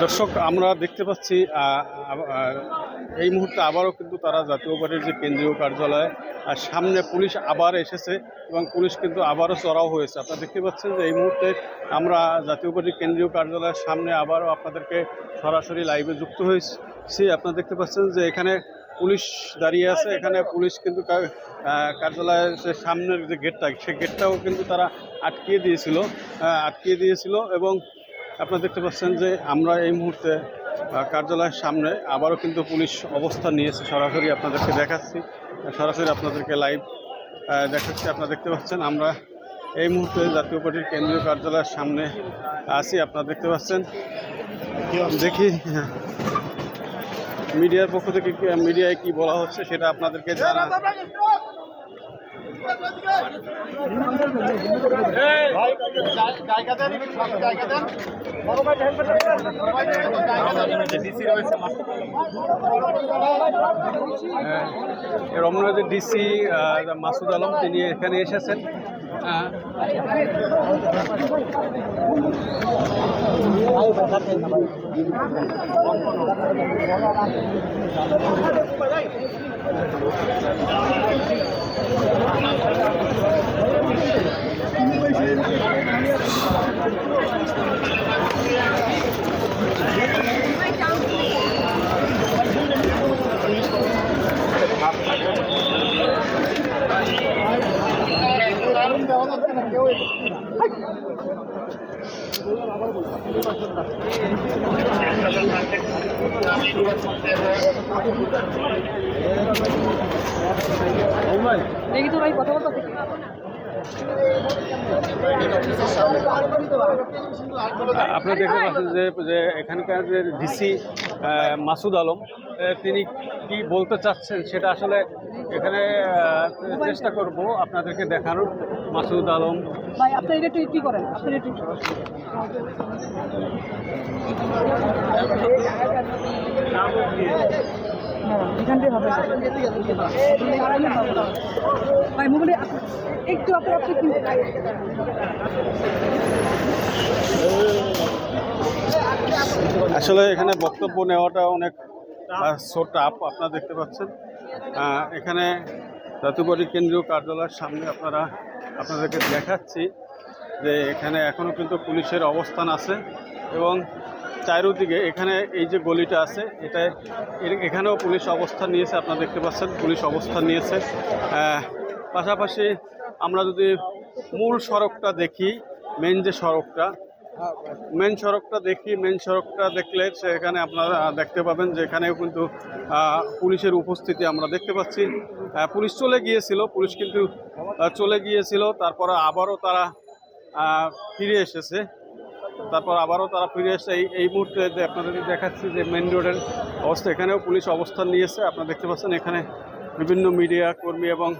দর্শক, আমরা দেখতে পাচ্ছি এই মুহূর্তে আবারও কিন্তু তারা জাতীয় পার্টির যে কেন্দ্রীয় কার্যালয়, আর সামনে পুলিশ আবার এসেছে এবং পুলিশ কিন্তু আবারও চড়াও হয়েছে। আপনারা দেখতে পাচ্ছেন যে এই মুহূর্তে আমরা জাতীয় পার্টির কেন্দ্রীয় কার্যালয়ের সামনে আবারও আপনাদেরকে সরাসরি লাইভে যুক্ত হয়েছি। আপনারা দেখতে পাচ্ছেন যে এখানে পুলিশ দাঁড়িয়ে আছে। এখানে পুলিশ কিন্তু কার্যালয়ের যে সামনের যে গেটটা সে গেটটাও কিন্তু তারা আটকিয়ে দিয়েছিল আটকিয়ে দিয়েছিল এবং আপনারা দেখতে পাচ্ছেন যে আমরা এই মুহূর্তে কার্যালয়ের সামনে আবারও কিন্তু পুলিশ অবস্থান নিয়েছে সরাসরি আপনাদেরকে দেখাচ্ছি। সরাসরি আপনাদেরকে লাইভ দেখাচ্ছি। আপনারা দেখতে পাচ্ছেন আমরা এই মুহূর্তে জাতীয় পার্টির কেন্দ্রীয় কার্যালয়ের সামনে আছি। আপনারা দেখতে পাচ্ছেন, দেখি, মিডিয়ার পক্ষ থেকে মিডিয়ায় কি বলা হচ্ছে সেটা আপনাদেরকে জানা রমনাথের ডিসি মাসুদ আলম তিনি এখানে এসেছেন। দেখি তো ভাই কথাবার্তা আপনারা দেখতে পাচ্ছেন যে যে এখানকার যে ডিসি মাসুদ আলম তিনি কি বলতে চাচ্ছেন সেটা আসলে এখানে চেষ্টা করব আপনাদেরকে দেখানোর। মাসুদ আলম। ভাই আপনি এটা কি করেন? আপনি একটু আসলে এখানে বক্তব্য নেওয়াটা অনেক সো টাফ আপনারা দেখতে পাচ্ছেন। এখানে জাতীয় কেন্দ্রীয় কার্যালয়ের সামনে আপনারা, আপনাদেরকে দেখাচ্ছি যে এখানে এখনও কিন্তু পুলিশের অবস্থান আছে এবং চারিদিকে এখানে এই যে গলিটা আছে, এটা এখানেও পুলিশ অবস্থান নিয়েছে, আপনারা দেখতে পাচ্ছেন, পুলিশ অবস্থান নিয়েছে। পাশাপাশি আমরা যদি মূল সড়কটা দেখি মেন যে সড়কটা মেন সড়কটা দেখি মেন সড়কটা দেখলে সেখানে আপনারা দেখতে পাবেন যে এখানেও কিন্তু পুলিশের উপস্থিতি আমরা দেখতে পাচ্ছি। পুলিশ চলে গিয়েছিল, পুলিশ কিন্তু চলে গিয়েছিল, তারপর আবারও তারা ফিরে এসেছে। তারপর আবারও তারা ফিরে এসে এই এই মুহূর্তে যে আপনাদের দেখাচ্ছি যে মেন রোডের অবস্থা এখানেও পুলিশ অবস্থান নিয়েছে। আপনারা দেখতে পাচ্ছেন এখানে বিভিন্ন মিডিয়া কর্মী এবং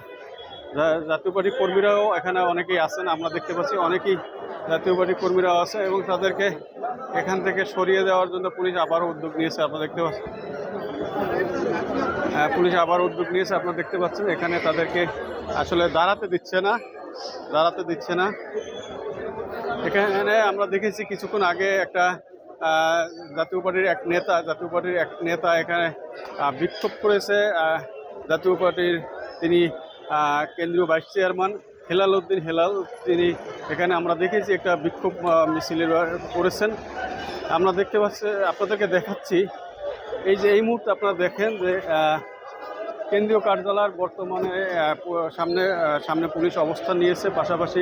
জাতীয় পার্টির কর্মীরাও এখানে অনেকেই আছেন। আমরা দেখতে পাচ্ছি অনেকেই জাতীয় পার্টির কর্মীরাও আছে এবং তাদেরকে এখান থেকে সরিয়ে দেওয়ার জন্য পুলিশ আবারও উদ্যোগ নিয়েছে। আপনারা দেখতে পাচ্ছেন। হ্যাঁ, পুলিশ আবার উদ্যোগ নিয়েছে। আপনারা দেখতে পাচ্ছেন এখানে তাদেরকে আসলে দাঁড়াতে দিচ্ছে না দাঁড়াতে দিচ্ছে না। এখানে আমরা দেখেছি কিছুক্ষণ আগে একটা জাতীয় পার্টির এক নেতা জাতীয় পার্টির এক নেতা এখানে বিক্ষোভ করেছে জাতীয় পার্টির তিনি কেন্দ্রীয় ভাইস চেয়ারম্যান হেলাল উদ্দিন হেলাল তিনি এখানে আমরা দেখেছি একটা বিক্ষোভ আহ, মিছিলের করেছেন। আমরা দেখতে পাচ্ছি আপনাদেরকে দেখাচ্ছি এই যে এই মুহূর্তে আপনারা দেখেন যে কেন্দ্রীয় কার্যালয়ের বর্তমানে সামনে সামনে পুলিশ অবস্থান নিয়েছে। পাশাপাশি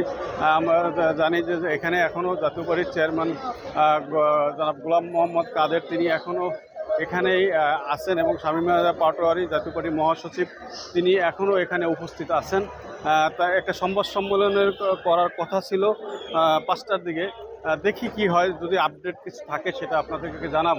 আমরা জানি যে এখানে এখনও জাতীয় পার্টির চেয়ারম্যান জনাব গোলাম মোহাম্মদ কাদের, তিনি এখনও এখানেই আছেন এবং স্বামী পাটোয়ারি জাতীয় পার্টির মহাসচিব, তিনি এখনও এখানে উপস্থিত আছেন। তা একটা সংবাদ সম্মেলনের করার কথা ছিল পাঁচটার দিকে। দেখি কি হয়, যদি আপডেট কিছু থাকে সেটা আপনাদেরকে জানাব।